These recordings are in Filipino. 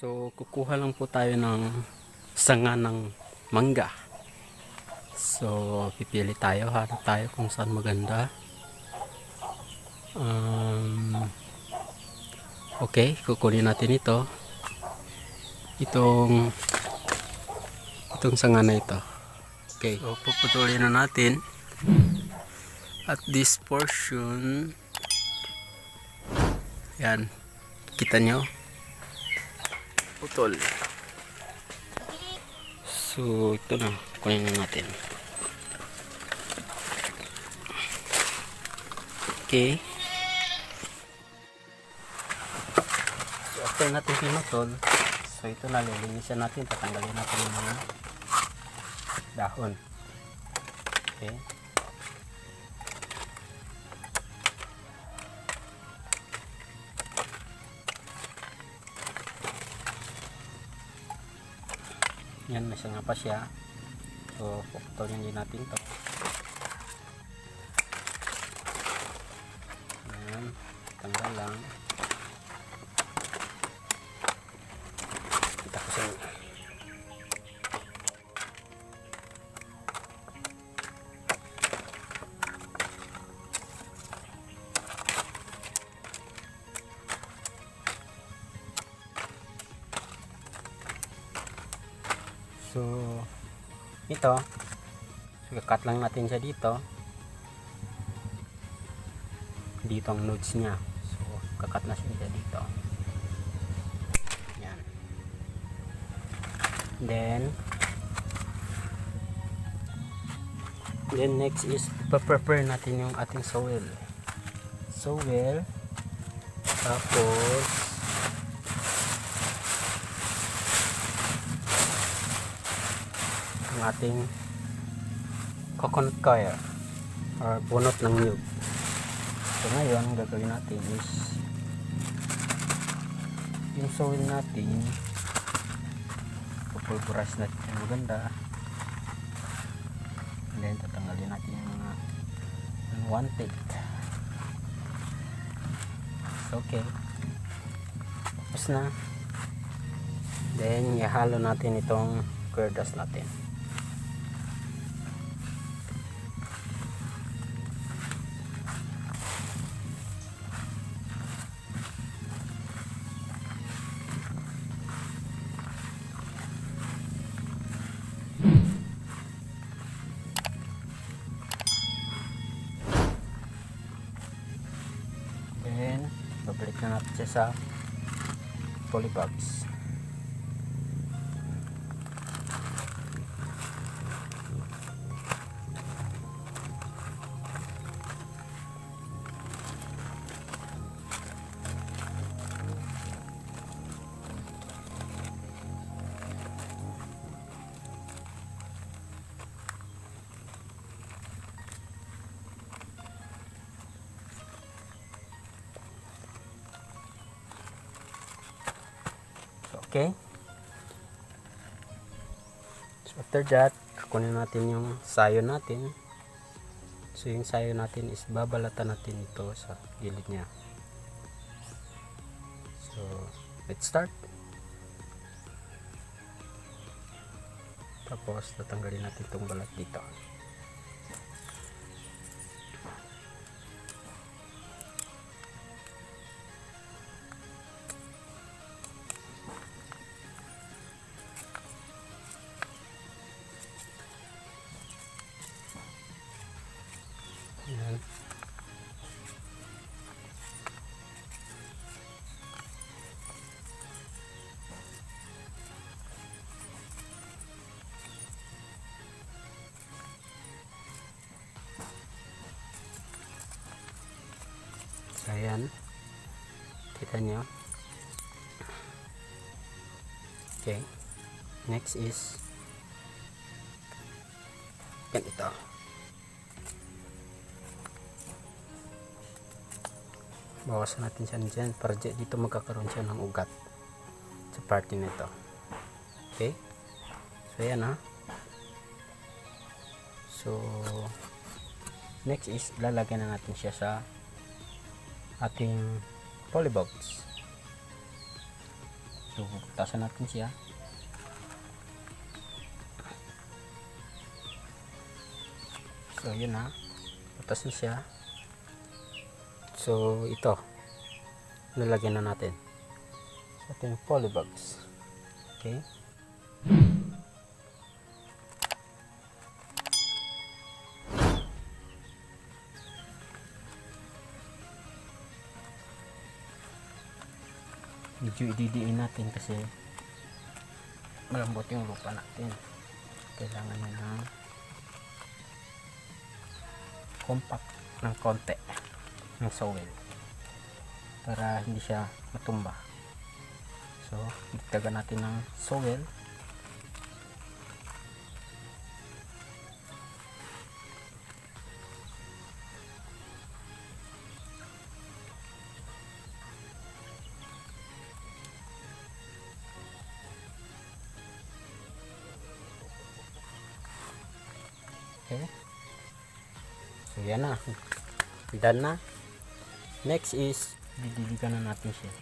So, kukuha lang po tayo ng sanga ng mangga. So, pipili tayo. Hanap tayo kung saan maganda. Um, okay, kukunin natin ito. Itong itong sanga na ito. Okay, so puputulin na natin. At this portion, yan, kita nyo, putol. So, ito na, kunin na natin. Okay. So, after natin pinutol, so ito na, lilinisan natin, tatanggalin natin yung mga dahon. Okay. Yan, may sanga pa siya. So, puputulin din natin to. Ito, kakat lang natin siya dito. Dito ang nodes niya. So, kakat na siya dito. Yan. Then, then next is, prepare natin yung ating soil. Soil, tapos, ang ating coconut coir or bunot ng nyug. So ngayon, ang gagawin natin is yung soil natin pupulburas natin yung maganda. And then tatanggalin natin yung mga unwanted. Okay. Tapos na. Then ihalo natin itong curdas natin natin sa polybags. Okay. So, after that, kunin natin yung sayo natin. So, yung sayo natin is babalatan natin ito sa gilid niya. So, let's start. Tapos, tatanggalin natin itong balat dito. Ayan. So. Kita nyo. Okay. Next is ganito. Bawasan natin siya dyan para dito magkakaroon siya ng ugat sa party nito okay so yan ha so next is lalagyan na natin siya sa ating polybox so bubutasan natin siya. So, yun na. Butasin siya. So, ito. Lalagyan na natin. Sa ating polybags. Okay. medyo ididiin natin kasi malambot yung lupa natin kailangan nyo ng compact ng konti ng soil para hindi siya matumba so dagdagan natin ng soil Okay. So, yan na. Done na. Next is, didiligan na natin siya.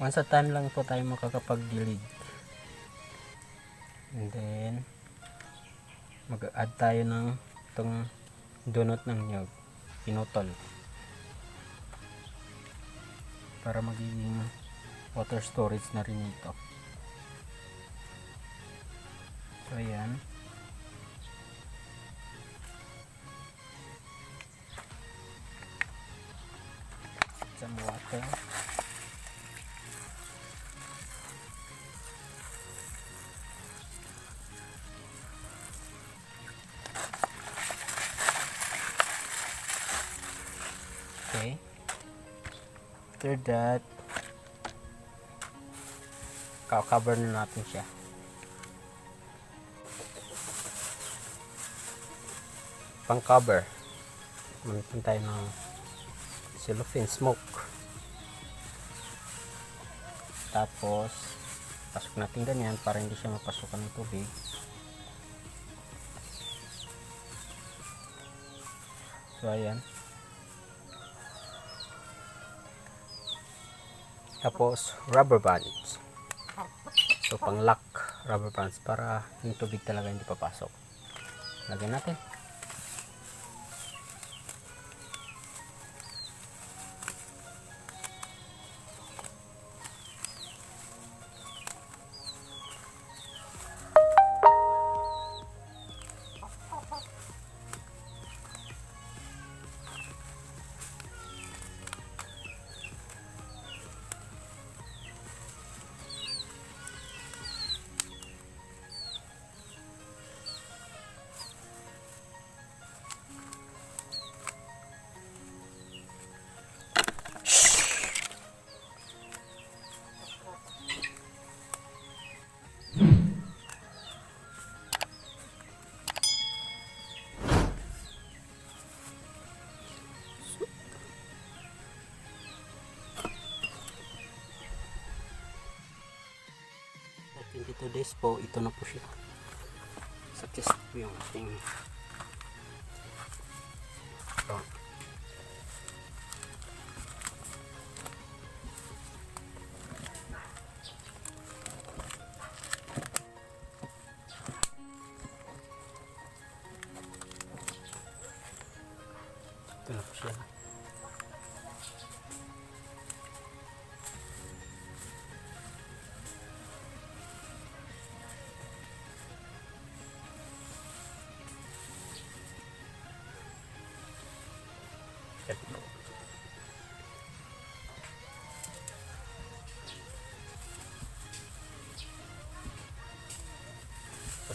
Once a time lang po tayo makakapagdilig. And then, mag-add tayo ng itong donut ng nyog. Pinutol. Para magiging water storage na rin ito. So, ayan. Some water. Okay. After that, cover na natin siya. pang cover manitin tayo ng cellophane smoke. Tapos pasok natin ganyan para hindi siya mapasukan ng tubig. So ayan. Tapos rubber bands. So pang lock rubber bands para yung tubig talaga hindi papasok. Lagyan natin 22 days po, ito na po siya. Success po yung ating prawn. Ito na po siya.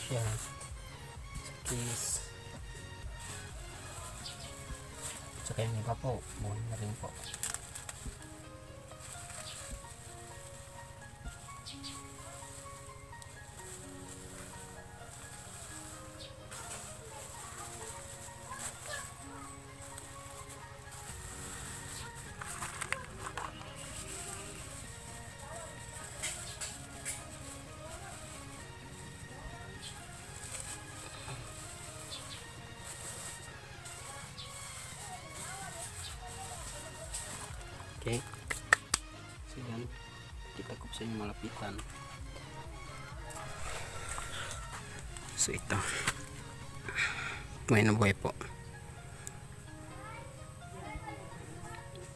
Siya. Sa case. Tsaka yung iba po, buhay na rin po. Okay? So yan. Kita ko sa inyo malapitan. So ito. May nabuhay po.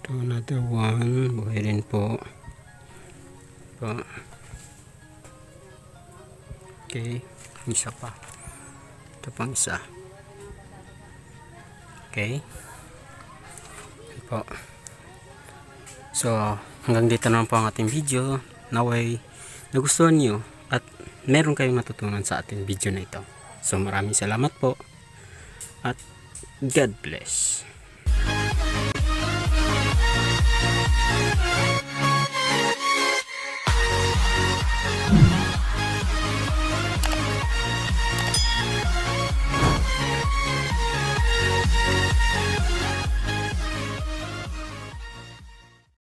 Ito another one. Buhay rin po. Po. Okay. Isa pa. Ito pang isa. Okay. Yan po. So, hanggang dito na lang po ang ating video. Naway, nagustuhan nyo at meron kayong matutunan sa ating video na ito. So, maraming salamat po at God bless.